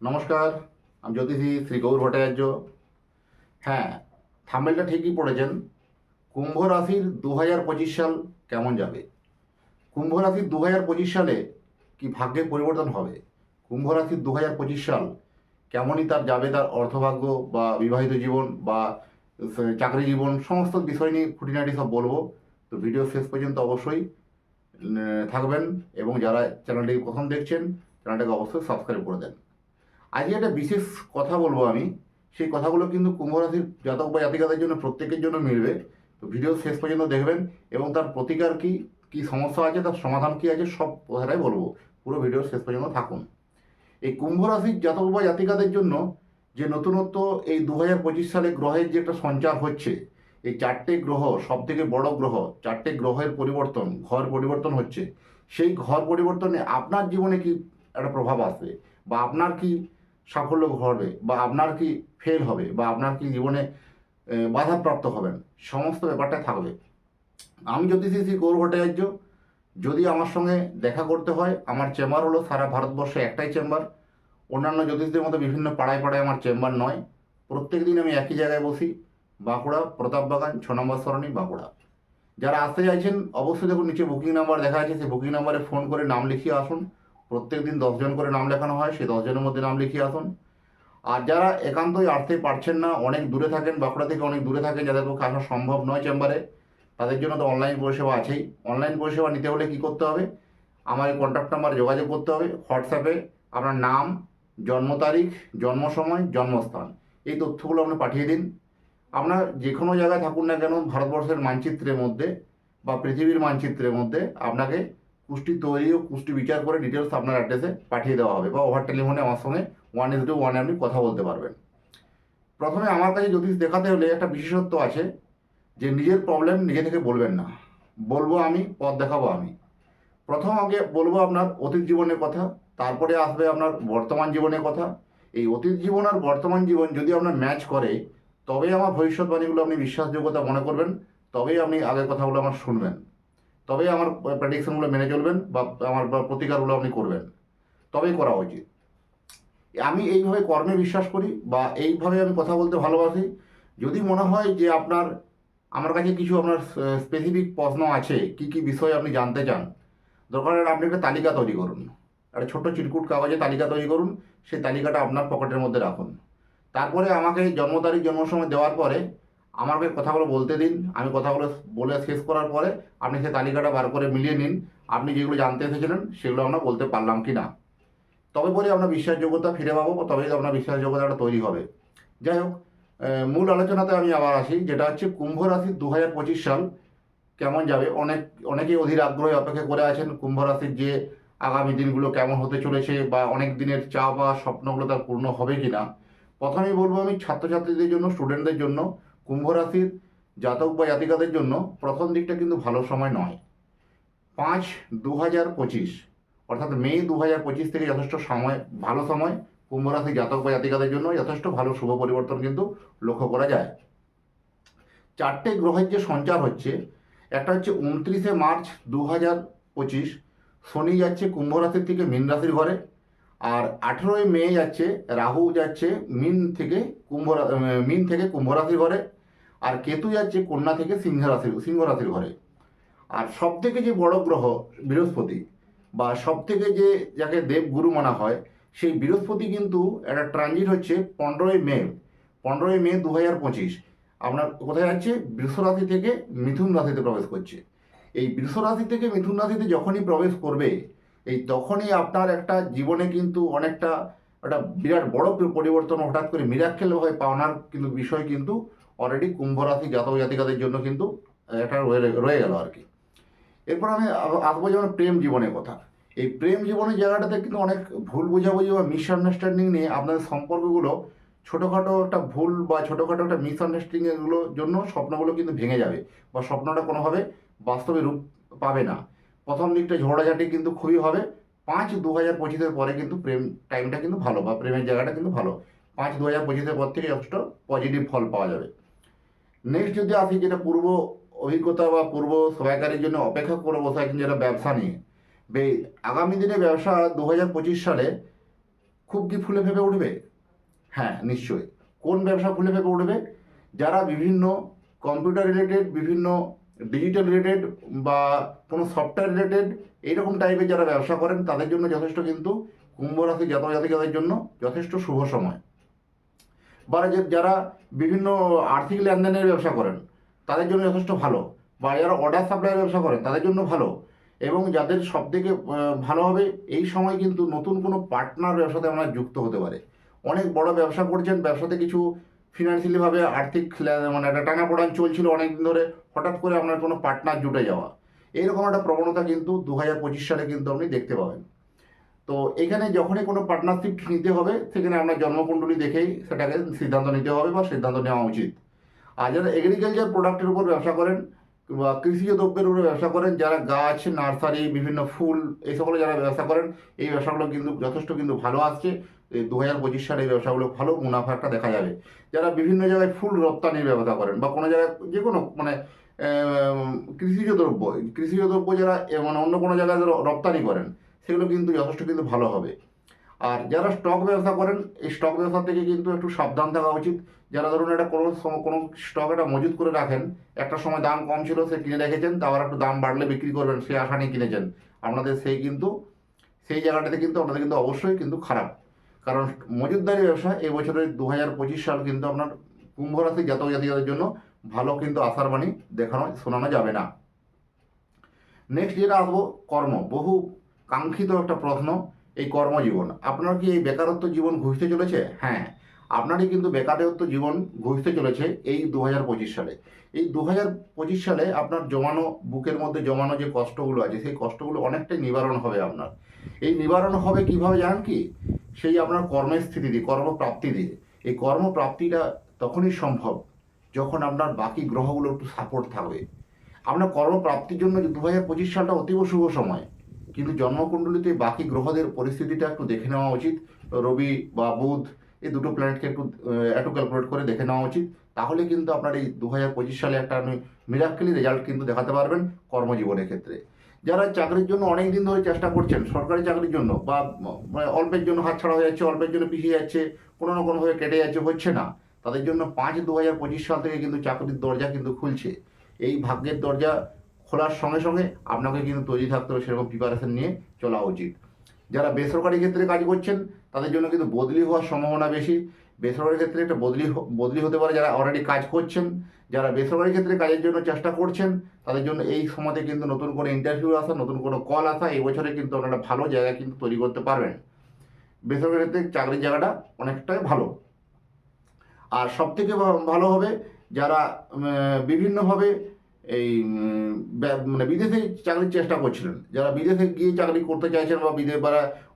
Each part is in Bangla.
নমস্কার, আমি জ্যোতিষী শ্রী গৌর ভট্টাচার্য। হ্যাঁ থাম্বেলটা ঠিকই পড়েছেন। কুম্ভ রাশির দু হাজার পঁচিশ সাল কেমন যাবে? কুম্ভ রাশির দু হাজার পঁচিশ সালে কি ভাগ্যের পরিবর্তন হবে? কুম্ভ রাশির দু হাজার পঁচিশ সাল কেমনই তার যাবে তার অর্থভাগ্য বা বিবাহিত জীবন বা চাকরি জীবন, সমস্ত বিষয় নিয়ে খুঁটিনাটি সব বলব। তো ভিডিও শেষ পর্যন্ত অবশ্যই থাকবেন এবং যারা চ্যানেলটি প্রথম দেখছেন চ্যানেলটাকে অবশ্যই সাবস্ক্রাইব করে দেন। আজকে একটা বিশেষ কথা বলব আমি। সেই কথাগুলো কিন্তু কুম্ভ রাশির জাতক বা জাতিকাদের জন্য, প্রত্যেকের জন্য মিলবে। তো ভিডিও শেষ পর্যন্ত দেখবেন এবং তার প্রতিকার কি কি সমস্যা আছে, তার সমাধান কি আছে, সব কথাটাই বলব। পুরো ভিডিও শেষ পর্যন্ত থাকুন। এই কুম্ভ রাশির জাতক বা জাতিকাদের জন্য যে নতুনত্ব, এই দু হাজার পঁচিশ সালে গ্রহের যে একটা সঞ্চার হচ্ছে, এই চারটে গ্রহ সব থেকে বড় গ্রহ, চারটে গ্রহের পরিবর্তন, ঘর পরিবর্তন হচ্ছে। সেই ঘর পরিবর্তনে আপনার জীবনে কি একটা প্রভাব আসবে? বা আপনার কি সাফল্য ঘটবে বা আপনার কি ফেল হবে বা আপনার কি জীবনে বাধাপ্রাপ্ত হবেন, সমস্ত ব্যাপারটা থাকবে। আমি জ্যোতিষী শ্রী গৌর ভট্টাচার্য যদি আমার সঙ্গে দেখা করতে হয়, আমার চেম্বার হলো সারা ভারতবর্ষে একটাই চেম্বার। অন্যান্য জ্যোতিষদের মতো বিভিন্ন পাড়ায় পাড়ায় আমার চেম্বার নয়। প্রত্যেক দিন আমি একই জায়গায় বসি, বাঁকুড়া প্রতাপবাগান ছ নম্বর সরণি, বাঁকুড়া। যারা আসতে চাইছেন, অবশ্যই দেখুন, নিচে বুকিং নাম্বার দেখা আছে, সেই বুকিং নাম্বারে ফোন করে নাম লিখিয়ে আসুন। প্রত্যেক দিন দশজন করে নাম লেখানো হয়, সেই দশজনের মধ্যে নাম লিখিয়ে আসুন। আর যারা একান্তই আসতে পারছেন না, অনেক দূরে থাকেন, বাঁকুড়া থেকে অনেক দূরে থাকেন, যাদের পক্ষে আসা সম্ভব নয় চেম্বারে, তাদের জন্য তো অনলাইন পরিষেবা আছেই। অনলাইন পরিষেবা নিতে হলে কী করতে হবে? আমার এই কন্ট্যাক্ট নাম্বার যোগাযোগ করতে হবে। হোয়াটসঅ্যাপে আপনার নাম, জন্ম তারিখ, জন্ম সময়, জন্মস্থান, এই তথ্যগুলো আপনি পাঠিয়ে দিন। আপনার যে কোনো জায়গায় থাকুন না কেন, ভারতবর্ষের মানচিত্রের মধ্যে বা পৃথিবীর মানচিত্রের মধ্যে আপনাকে কুষ্টি তৈরি ও কুষ্টি বিচার করে ডিটেলস আপনার অ্যাড্রেসে পাঠিয়ে দেওয়া হবে বা ওভার টেলিফোনে আমার সঙ্গে ওয়ান ইস টু ওয়ানে আপনি কথা বলতে পারবেন। প্রথমে আমার কাছে জ্যোতিষ দেখাতে হলে একটা বিশেষত্ব আছে যে নিজের প্রবলেম নিজে থেকে বলবেন না। বলব আমি, পথ দেখাবো আমি। প্রথম আগে বলব আপনার অতীত জীবনের কথা, তারপরে আসবে আপনার বর্তমান জীবনের কথা। এই অতীত জীবন আর বর্তমান জীবন যদি আপনার ম্যাচ করে, তবেই আমার ভবিষ্যৎবাণীগুলো আপনি বিশ্বাসযোগ্যতা মনে করবেন, তবেই আপনি আগের কথাগুলো আমার শুনবেন। তবেই আমার প্রেডিকশনগুলো মেনে চলবেন বা আমার প্রতিকারগুলো আপনি করবেন। তবেই করা উচিত। আমি এইভাবে কর্মে বিশ্বাস করি বা এইভাবে আমি কথা বলতে ভালোবাসি। যদি মনে হয় যে আপনার, আমার কাছে কিছু আপনার স্পেসিফিক প্রশ্ন আছে, কি কি বিষয় আপনি জানতে চান, দরকার হলে আপনি একটা তালিকা তৈরি করুন। একটা ছোট্ট চিরকুট কাগজে তালিকা তৈরি করুন, সেই তালিকাটা আপনার পকেটের মধ্যে রাখুন। তারপরে আমাকে জন্ম তারিখ, জন্ম সময় দেওয়ার পরে আমাকে কথাগুলো বলতে দিন। আমি কথাগুলো বলে শেষ করার পরে আপনি সেই তালিকাটা বার করে মিলিয়ে নিন। আপনি যেগুলো জানতে এসেছিলেন সেগুলো আমরা বলতে পারলাম কি না। তবে পরে আপনার বিশ্বাসযোগ্যতা ফিরে পাবো, তবেই আপনার বিশ্বাসযোগ্যতাটা তৈরি হবে। যাই হোক মূল আলোচনাতে আমি আবার আসি, যেটা হচ্ছে কুম্ভ রাশির দু হাজার পঁচিশ সাল কেমন যাবে? অনেক, অনেকেই অধীর আগ্রহে অপেক্ষা করে আছেন কুম্ভ রাশির যে আগামী দিনগুলো কেমন হতে চলেছে বা অনেক দিনের চা বা স্বপ্নগুলো তার পূর্ণ হবে কি না প্রথমেই বলব আমি ছাত্রছাত্রীদের জন্য স্টুডেন্টদের জন্য কুম্ভ রাশির জাতক বা জাতিকাদের জন্য প্রথম দিকটা কিন্তু ভালো সময় নয়। পাঁচ দু হাজার পঁচিশ, অর্থাৎ মে দু হাজার পঁচিশ থেকে যথেষ্ট সময়, ভালো সময় কুম্ভ রাশির জাতক বা জাতিকাদের জন্য যথেষ্ট ভালো শুভ পরিবর্তন কিন্তু লক্ষ্য করা যায়। চারটে গ্রহের যে সঞ্চার হচ্ছে, একটা হচ্ছে উনত্রিশে মার্চ দু হাজার পঁচিশ, শনি যাচ্ছে কুম্ভ রাশির থেকে মীন রাশির ঘরে, আর আঠেরোই মে যাচ্ছে, রাহু যাচ্ছে মিন থেকে কুম্ভ মিন থেকে কুম্ভ রাশির ঘরে আর কেতু যাচ্ছে কন্যা থেকে সিংহ রাশির সিংহ রাশির ঘরে। আর সব থেকে যে বড় গ্রহ বৃহস্পতি, বা সব থেকে যে যাকে দেবগুরু মানা হয়, সেই বৃহস্পতি কিন্তু একটা ট্রানজিট হচ্ছে পনেরোই মে পনেরোই মে দু হাজার পঁচিশ। আপনার কোথায় যাচ্ছে? বৃষ রাশি থেকে মিথুন রাশিতে প্রবেশ করছে। এই বৃষ রাশি থেকে মিথুন রাশিতে যখনই প্রবেশ করবে, এই তখনই আপনার একটা জীবনে কিন্তু অনেকটা একটা বিরাট বড় পরিবর্তন হঠাৎ করে মিরাক্কেল হয়ে পাওনার কিন্তু বিষয় কিন্তু অলরেডি কুম্ভ রাশি জাতক জাতিকাদের জন্য কিন্তু একটা রয়ে গেল আর কি। এরপর আমি আসব যেমন প্রেম জীবনের কথা। এই প্রেম জীবনের জায়গাটাতে কিন্তু অনেক ভুল বোঝাবুঝি বা মিসআন্ডারস্ট্যান্ডিং নিয়ে আপনাদের সম্পর্কগুলো ছোটোখাটো একটা ভুল বা ছোটোখাটো একটা মিসআন্ডারস্ট্যান্ডিং এগুলোর জন্য স্বপ্নগুলো কিন্তু ভেঙে যাবে বা স্বপ্নটা কোনোভাবে বাস্তবে রূপ পাবে না। প্রথম দিকটা ঝগড়াঝাটি কিন্তু খুবই হবে। পাঁচ দু হাজার পঁচিশের পরে কিন্তু প্রেম টাইমটা কিন্তু ভালো বা প্রেমের জায়গাটা কিন্তু ভালো। পাঁচ দু হাজার পঁচিশের পর থেকে যথেষ্ট পজিটিভ ফল পাওয়া যাবে। নেক্সট যদি আসি যেটা পূর্ব অভিজ্ঞতা বা পূর্ব সহায়কারীর জন্য অপেক্ষা করে বসে আছেন যেটা ব্যবসা নিয়ে। বে, আগামী দিনে ব্যবসা দু হাজার পঁচিশ সালে খুব কি ফুলে ফেপে উঠবে? হ্যাঁ নিশ্চয়ই। কোন ব্যবসা ফুলে ফেপে উঠবে? যারা বিভিন্ন কম্পিউটার রিলেটেড বিভিন্ন ডিজিটাল রিলেটেড বা কোনো সফটওয়্যার রিলেটেড এইরকম টাইপের যারা ব্যবসা করেন, তাদের জন্য যথেষ্ট কিন্তু কুম্ভ রাশি জাতক জাতিকাদের জন্য যথেষ্ট শুভ সময়। বা যারা বিভিন্ন আর্থিক লেনদেনের ব্যবসা করেন, তাদের জন্য যথেষ্ট ভালো। বা যারা অর্ডার সাপ্লাইয়ের ব্যবসা করেন, তাদের জন্য ভালো। এবং যাদের সব থেকে ভালো হবে, এই সময় কিন্তু নতুন কোনো পার্টনার ব্যবসাতে আমরা যুক্ত হতে পারে। অনেক বড় ব্যবসা করছেন, ব্যবসাতে কিছু ফিনান্সিয়ালিভাবে আর্থিক মানে একটা টানা পড়ান চলছিল অনেক দিন ধরে, হঠাৎ করে আপনার কোনো পার্টনার জুটে যাওয়া। এইরকম একটা প্রবণতা কিন্তু দু হাজার পঁচিশ সালে কিন্তু আপনি দেখতে পাবেন। তো এখানে যখনই কোনো পার্টনারশিপ নিতে হবে, সেখানে আপনার জন্মকুণ্ডলী দেখেই সেটাকে সিদ্ধান্ত নিতে হবে বা সিদ্ধান্ত নেওয়া উচিত। আর যারা এগ্রিকালচার প্রোডাক্টের উপর ব্যবসা করেন বা কৃষিজ দ্রব্যের উপরে ব্যবসা করেন, যারা গাছ, নার্সারি, বিভিন্ন ফুল, এই সকলে যারা ব্যবসা করেন, এই ব্যবসাগুলো কিন্তু যথেষ্ট কিন্তু ভালো আসছে। দু হাজার পঁচিশ সালে এই ব্যবসাগুলো ভালো মুনাফা একটা দেখা যাবে। যারা বিভিন্ন জায়গায় ফুল রপ্তানির ব্যবসা করেন বা কোনো জায়গায় যে কোনো মানে কৃষিজ দ্রব্য কৃষিজ দ্রব্য যারা মানে অন্য কোনো জায়গায় রপ্তানি করেন সেগুলো কিন্তু যথেষ্ট কিন্তু ভালো হবে। আর যারা স্টক ব্যবসা করেন, এই স্টক ব্যবসা থেকে কিন্তু একটু সাবধান থাকা উচিত। যারা ধরুন একটা কোনো কোনো স্টক একটা মজুত করে রাখেন, একটা সময় দাম কম ছিল, সে কিনে রেখেছেন তারপর একটু দাম বাড়লে বিক্রি করবেন সেই আশা নিয়ে কিনেছেন। আপনাদের সেই কিন্তু, সেই জায়গাটাতে কিন্তু আপনাদের কিন্তু অবশ্যই কিন্তু খারাপ। কারণ মজুতদারি ব্যবসা এই বছরের দু হাজার পঁচিশ সাল কিন্তু আপনার কুম্ভ রাশি জাতক জাতিকাদের জন্য ভালো কিন্তু আশার বাণী দেখানো, শোনানো যাবে না। নেক্সট যেটা আসব, কর্ম। বহু কাঙ্ক্ষিত একটা প্রশ্ন এই কর্মজীবন। আপনার কি এই বেকারত্ব জীবন ঘুষতে চলেছে? হ্যাঁ। আপনারই কিন্তু বেকারত্ব জীবন ঘুষতে চলেছে এই দু হাজার পঁচিশ সালে। এই দু হাজার পঁচিশ সালে আপনার জমানো বুকের মধ্যে জমানো যে কষ্টগুলো আছে সেই কষ্টগুলো অনেকটাই নিবারণ হবে আপনার। এই নিবারণ হবে কীভাবে জানেন কি? সেই আপনার কর্মের স্থিতি দিয়ে কর্মপ্রাপ্তি দিয়ে। এই কর্মপ্রাপ্তিটা তখনই সম্ভব যখন আপনার বাকি গ্রহগুলো একটু সাপোর্ট থাকবে। আপনার কর্মপ্রাপ্তির জন্য দু হাজার পঁচিশ সালটা অতীব শুভ সময়। কিন্তু জন্মকুণ্ডলিতে বাকি গ্রহদের পরিস্থিতিটা একটু দেখে নেওয়া উচিত। রবি বা বুধ এই দুটো প্ল্যানেটকে একটু একটু ক্যালকুলেট করে দেখে নেওয়া উচিত। তাহলে কিন্তু আপনার এই দু হাজার পঁচিশ সালে একটা মিরাক্কেলি রেজাল্ট কিন্তু দেখাতে পারবেন কর্মজীবনের ক্ষেত্রে। যারা চাকরির জন্য অনেক দিন ধরে চেষ্টা করছেন, সরকারি চাকরির জন্য বা মানে অল্পের জন্য হাতছাড়া হয়ে যাচ্ছে, অল্পের জন্য পিছিয়ে যাচ্ছে, কোনো না কোনোভাবে কেটে যাচ্ছে, হচ্ছে না। তাদের জন্য পাঁচ দু হাজার পঁচিশ সাল থেকে কিন্তু চাকরির দরজা কিন্তু খুলছে। এই ভাগ্যের দরজা খোলার সঙ্গে সঙ্গে আপনাকে কিন্তু তৈরি থাকতে হবে সেরকম প্রিপারেশন নিয়ে চলা উচিত। যারা বেসরকারি ক্ষেত্রে কাজ করছেন, তাদের জন্য কিন্তু বদলি হওয়ার সম্ভাবনা বেশি। বেসরকারি ক্ষেত্রে একটা বদলি বদলি হতে পারে যারা অলরেডি কাজ করছেন। যারা বেসরকারি ক্ষেত্রে কাজের জন্য চেষ্টা করছেন, তাদের জন্য এই সময়তে কিন্তু নতুন কোনো ইন্টারভিউ আসা, নতুন কোনো কল আসা, এই বছরে কিন্তু আপনারা ভালো জায়গা কিন্তু তৈরি করতে পারবেন। বেসরকারি ক্ষেত্রে চাকরির জায়গাটা অনেকটাই ভালো। আর সব থেকে ভালো হবে যারা বিভিন্নভাবে এই মানে বিদেশে চাকরির চেষ্টা করছিলেন। যারা বিদেশে গিয়ে চাকরি করতে চাইছেন বা বিদেশ বা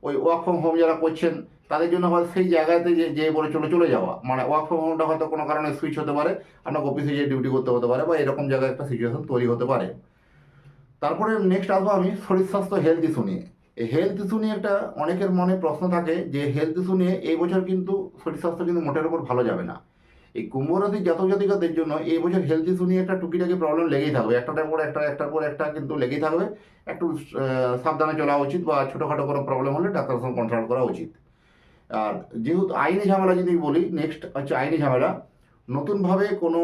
ওই ওয়ার্ক ফ্রম হোম যারা করছেন, তাদের জন্য হয়তো সেই জায়গাতে যে যে বলে চলে চলে যাওয়া। মানে ওয়ার্ক ফ্রম হোমটা হয়তো কোনো কারণে সুইচ হতে পারে আপনাকে অফিসে যেয়ে ডিউটি করতে হতে পারে বা এরকম জায়গায় একটা সিচুয়েশন তৈরি হতে পারে। তারপরে নেক্সট আসব আমি শরীর স্বাস্থ্য হেলথ ইস্যু নিয়ে। এই হেলথ ইস্যু নিয়ে একটা অনেকের মনে প্রশ্ন থাকে যে হেলথ ইস্যু নিয়ে এই বছর কিন্তু শরীর স্বাস্থ্য কিন্তু মোটের উপর ভালো যাবে না। এই কুম্ভ রাশির জাতক জাতিকাদের জন্য এই বছর হেলথ ইস্যু নিয়ে একটা টুকিটাকি প্রবলেম লেগেই থাকবে। একটার পর একটা, একটার পর একটা কিন্তু লেগেই থাকবে। একটু সাবধানে চলা উচিত বা ছোটোখাটো কোনো প্রবলেম হলে ডাক্তারের সঙ্গে কনসাল্ট করা উচিত। আর যেহেতু আইনি ঝামেলা যদি বলি নেক্সট হচ্ছে আইনি ঝামেলা। নতুনভাবে কোনো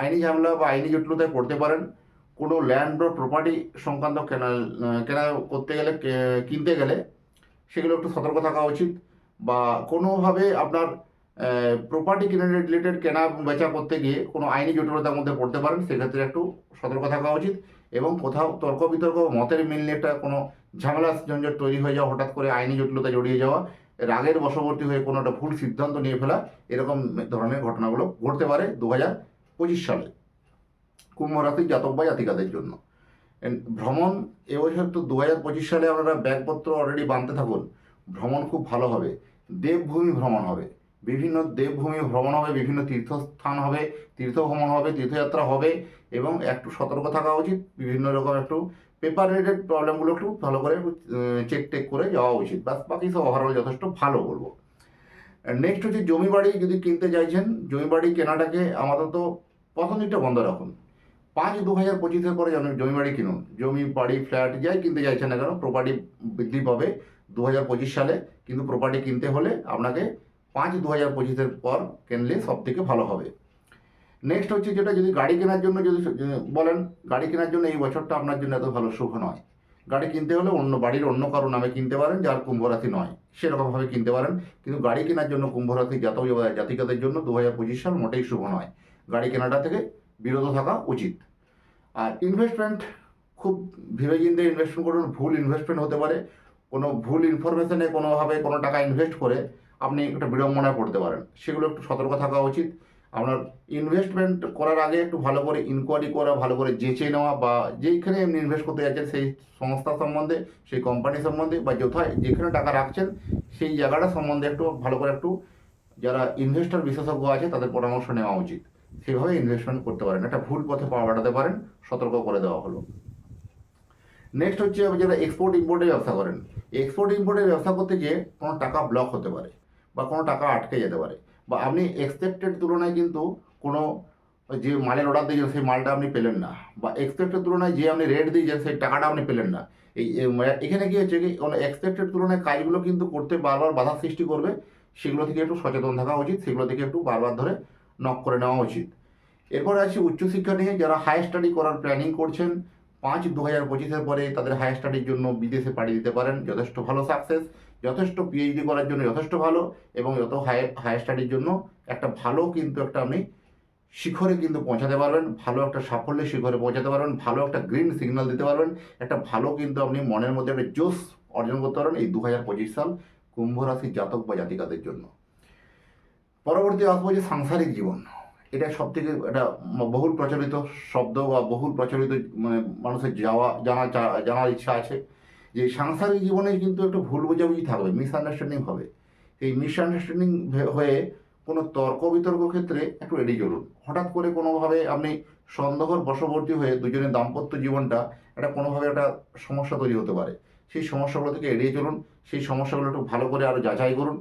আইনি ঝামেলা বা আইনি জটিলতায় পড়তে পারেন। কোনো ল্যান্ড বা প্রপার্টি সংক্রান্ত কেনা কেনা করতে গেলে কিনতে গেলে সেগুলো একটু সতর্ক থাকা উচিত। বা কোনোভাবে আপনার প্রপার্টি কেনা রিলেটেড কেনা বেচা করতে গিয়ে কোনো আইনি জটিলতার মধ্যে পড়তে পারেন, সেক্ষেত্রে একটু সতর্ক থাকা উচিত। এবং কোথাও তর্ক বিতর্ক, মতের মিল নিয়ে একটা কোনো ঝামেলা ঝঞ্ঝট তৈরি হয়ে যাওয়া, হঠাৎ করে আইনি জটিলতা জড়িয়ে যাওয়া রাগের বশবর্তী হয়ে কোনো একটা ভুল সিদ্ধান্ত নিয়ে ফেলা, এরকম ধরনের ঘটনাগুলো ঘটতে পারে দু হাজার পঁচিশ সালে কুম্ভ রাশির জাতক বা জাতিকাদের জন্য। ভ্রমণ এবছর তো দু হাজার পঁচিশ সালে আপনারা ব্যাগপত্র অলরেডি বানতে থাকুন। ভ্রমণ খুব ভালো হবে। দেবভূমি ভ্রমণ হবে। বিভিন্ন দেবভূমি ভ্রমণ হবে, বিভিন্ন তীর্থস্থান হবে তীর্থ ভ্রমণ হবে, তীর্থযাত্রা হবে এবং একটু সতর্ক থাকা উচিত। বিভিন্ন রকম একটু পেপার রিলেটেড প্রবলেমগুলো একটু ভালো করে চেক টেক করে যাওয়া উচিত। বাস বাকি সব ওভারঅল যথেষ্ট ভালো বলব। নেক্সট হচ্ছে জমি বাড়ি, যদি কিনতে চাইছেন, জমি বাড়ি কেনাটাকে আমাদের তো প্রথম দিকটা বন্ধ রাখুন। পাঁচ দু হাজার পঁচিশের পরে জমি বাড়ি কিনুন। জমি, বাড়ি, ফ্ল্যাট যাই কিনতে চাইছেন না কেন প্রপার্টি বৃদ্ধি পাবে দু হাজার পঁচিশ সালে। কিন্তু প্রপার্টি কিনতে হলে আপনাকে পাঁচ দু হাজার পঁচিশের পর কিনলে সব থেকে ভালো হবে। নেক্সট হচ্ছে যেটা, যদি গাড়ি কেনার জন্য যদি বলেন, গাড়ি কেনার জন্য এই বছরটা আপনার জন্য এত ভালো শুভ নয়। গাড়ি কিনতে হলে অন্য বাড়ির অন্য কারও নামে কিনতে পারেন, যার কুম্ভ রাশি নয়। সেরকমভাবে কিনতে পারেন। কিন্তু গাড়ি কেনার জন্য কুম্ভ রাশি জাতক জাতিকাদের জন্য দু হাজার পঁচিশ সাল মোটেই শুভ নয়। গাড়ি কেনাটা থেকে বিরত থাকা উচিত। আর ইনভেস্টমেন্ট খুব ভেবে চিন্তে ইনভেস্টমেন্ট করুন। ভুল ইনভেস্টমেন্ট হতে পারে। কোনো ভুল ইনফরমেশনে কোনোভাবে কোনো টাকা ইনভেস্ট করে আপনি একটা বিড়ম্বনায় পড়তে পারেন। সেগুলো একটু সতর্ক থাকা উচিত। আপনার ইনভেস্টমেন্ট করার আগে একটু ভালো করে ইনকোয়ারি করা, ভালো করে জেঁচে নেওয়া বা যেইখানে আপনি ইনভেস্ট করতে যাচ্ছেন সেই সংস্থা সম্বন্ধে, সেই কোম্পানি সম্বন্ধে বা কোথায় যেখানে টাকা রাখছেন, সেই জায়গাটা সম্বন্ধে একটু ভালো করে একটু যারা ইনভেস্টর বিশেষজ্ঞ আছে তাদের পরামর্শ নেওয়া উচিত। সেভাবে ইনভেস্টমেন্ট করতে পারেন। একটা ভুল পথে পা বাড়াতে পারেন, সতর্ক করে দেওয়া হলো। নেক্সট হচ্ছে যারা এক্সপোর্ট ইম্পোর্টের ব্যবসা করেন। এক্সপোর্ট ইম্পোর্টের ব্যবসা করতে গিয়ে কোনো টাকা ব্লক হতে পারে। বা কোনো টাকা আটকে যেতে পারে। বা আপনি এক্সপেক্টেড তুলনায় কিন্তু কোনো যে মালের অর্ডার দিয়েছেন, সেই মালটা আপনি পেলেন না। বা এক্সপেক্টেড তুলনায় যে আপনি রেট দিয়েছেন, সেই টাকাটা আপনি পেলেন না। এই মানে এখানে কী হচ্ছে কি, কোনো এক্সপেক্টেড তুলনায় কাজগুলো কিন্তু করতে বারবার বাধা সৃষ্টি করবে, সেগুলো থেকে একটু সচেতন থাকা উচিত, সেগুলো থেকে একটু বারবার ধরে নক করে নেওয়া উচিত। এরপর আছে উচ্চশিক্ষা নিয়ে, যারা হায়ার স্টাডি করার প্ল্যানিং করছেন, পাঁচ দু হাজার পঁচিশের পরে তাদের হায়ার স্টাডির জন্য বিদেশে পাড়ি দিতে পারেন, যথেষ্ট ভালো সাকসেস যথেষ্ট পিএইচডি করার জন্য যথেষ্ট ভালো এবং যত হাই হায়ার স্টাডির জন্য একটা ভালো কিন্তু একটা আপনি শিখরে কিন্তু পৌঁছাতে পারবেন, ভালো একটা সাফল্যের শিখরে পৌঁছাতে পারবেন, ভালো একটা গ্রিন সিগন্যাল দিতে পারবেন, একটা ভালো কিন্তু আপনি মনের মধ্যে একটা জোশ অর্জন করতে পারবেন এই দু হাজার পঁচিশ সাল কুম্ভ রাশির জাতক বা জাতিকাদের জন্য। পরবর্তী আসব যে সাংসারিক জীবন। এটা সব থেকে একটা বহুল প্রচলিত শব্দ বা বহুল প্রচলিত মানে মানুষের যাওয়া, জানা, জানার ইচ্ছা আছে। যে সাংসারিক জীবনে কিন্তু একটু ভুল বোঝাবুঝি থাকবে মিসআন্ডারস্ট্যান্ডিং হবে। এই মিসআন্ডারস্ট্যান্ডিং হয়ে কোনো তর্ক বিতর্ক ক্ষেত্রে একটু এড়িয়ে চলুন। হঠাৎ করে কোনোভাবে আপনি সন্দেহর বশবর্তী হয়ে দুজনের দাম্পত্য জীবনটা একটা কোনোভাবে একটা সমস্যা তৈরি হতে পারে। সেই সমস্যাগুলো থেকে এড়িয়ে চলুন, সেই সমস্যাগুলো একটু ভালো করে আরও যাচাই করুন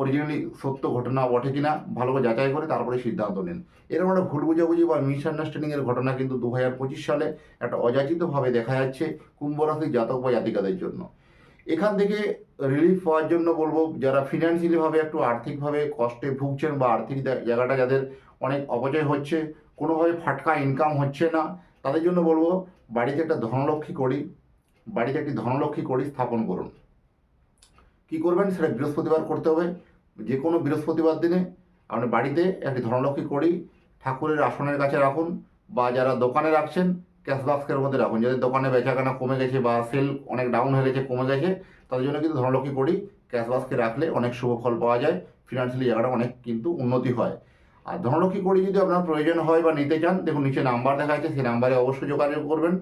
অরিজিনালি সত্য ঘটনা বটে কিনা, ভালো করে যাচাই করে তারপরে সিদ্ধান্ত নেন। এরকম একটা ভুল বুঝাবুঝি বা মিসআন্ডারস্ট্যান্ডিংয়ের ঘটনা কিন্তু দু হাজার পঁচিশ সালে একটা অযাচিতভাবে দেখা যাচ্ছে কুম্ভ রাশির জাতক বা জাতিকাদের জন্য। এখান থেকে রিলিফ পাওয়ার জন্য বলব, যারা ফিনান্সিয়ালিভাবে একটু আর্থিকভাবে কষ্টে ভুগছেন বা আর্থিক জায়গাটা যাদের অনেক অপচয় হচ্ছে, কোনোভাবে ফাটকা ইনকাম হচ্ছে না, তাদের জন্য বলব, বাড়িতে একটা ধনলক্ষ্মী করি, বাড়িতে একটি ধনলক্ষ্মী করি স্থাপন করুন। কি করবেন? সেটা বৃহস্পতিবার করতে হবে। যে কোনো বৃহস্পতিবার দিনে আপনি বাড়িতে একটি ধনলক্ষ্মী করি ঠাকুরের আসনের কাছে রাখুন বা যারা দোকানে রাখছেন, ক্যাশ বাক্সের মধ্যে রাখুন। যাদের দোকানে বেচাকেনা কমে গেছে বা সেল অনেক ডাউন হয়ে গেছে, কমে গেছে, তাদের জন্য কিন্তু ধনলক্ষ্মী করি ক্যাশ বাক্সে রাখলে অনেক শুভ ফল পাওয়া যায়। ফিনান্সিয়ালি জায়গাটা অনেক কিন্তু উন্নতি হয়। আর ধনলক্ষ্মী করি যদি আপনার প্রয়োজন হয় বা নিতে চান, দেখুন নিচে নাম্বার দেখা যাচ্ছে, সেই নাম্বারে অবশ্যই যোগাযোগ করবেন।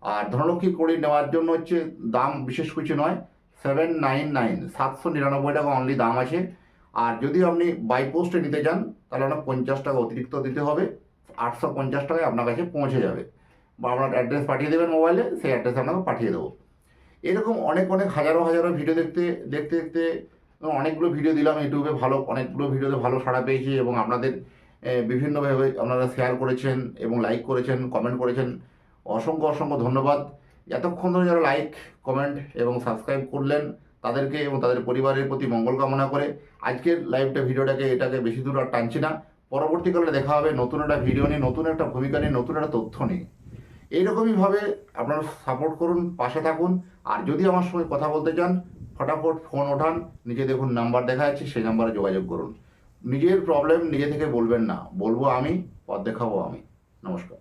আর ধনলক্ষ্মী করি নেওয়ার জন্য হচ্ছে দাম বিশেষ কিছু নয়। সেভেন নাইন নাইন সাতশো নিরানব্বই টাকা অনলি দাম আছে। আর যদি আপনি বাই পোস্টে নিতে চান, তাহলে আপনার পঞ্চাশ টাকা অতিরিক্ত দিতে হবে। আটশো পঞ্চাশ টাকায় আপনার কাছে পৌঁছে যাবে। বা আপনার অ্যাড্রেস পাঠিয়ে দেবেন মোবাইলে সেই অ্যাড্রেসে আপনাকে পাঠিয়ে দেবো। এরকম অনেক অনেক হাজারো হাজারো ভিডিও দেখতে দেখতে দেখতে অনেকগুলো ভিডিও দিলাম ইউটিউবে ভালো, অনেকগুলো ভিডিওতে ভালো সাড়া পেয়েছি এবং আপনাদের বিভিন্নভাবে আপনারা শেয়ার করেছেন এবং লাইক করেছেন কমেন্ট করেছেন। অসংখ্য অসংখ্য ধন্যবাদ। এতক্ষণ ধরে যারা লাইক কমেন্ট এবং সাবস্ক্রাইব করলেন, তাদেরকে এবং তাদের পরিবারের প্রতি মঙ্গল কামনা করে আজকের লাইভটা ভিডিওটাকে, এটাকে বেশি দূর আর টানছি না। পরবর্তীকালে দেখা হবে নতুন একটা ভিডিও নিয়ে, নতুন একটা ভূমিকা নিয়ে, নতুন একটা তথ্য নিয়ে। এইরকমইভাবে আপনারা সাপোর্ট করুন, পাশে থাকুন। আর যদি আমার সঙ্গে কথা বলতে চান, ফটাফট ফোন ওঠান, নিজে দেখুন নাম্বার দেখা যাচ্ছে, সেই নাম্বারে যোগাযোগ করুন। নিজের প্রবলেম নিজে থেকে বলবেন না। বলব আমি, পথ দেখাবো আমি। নমস্কার।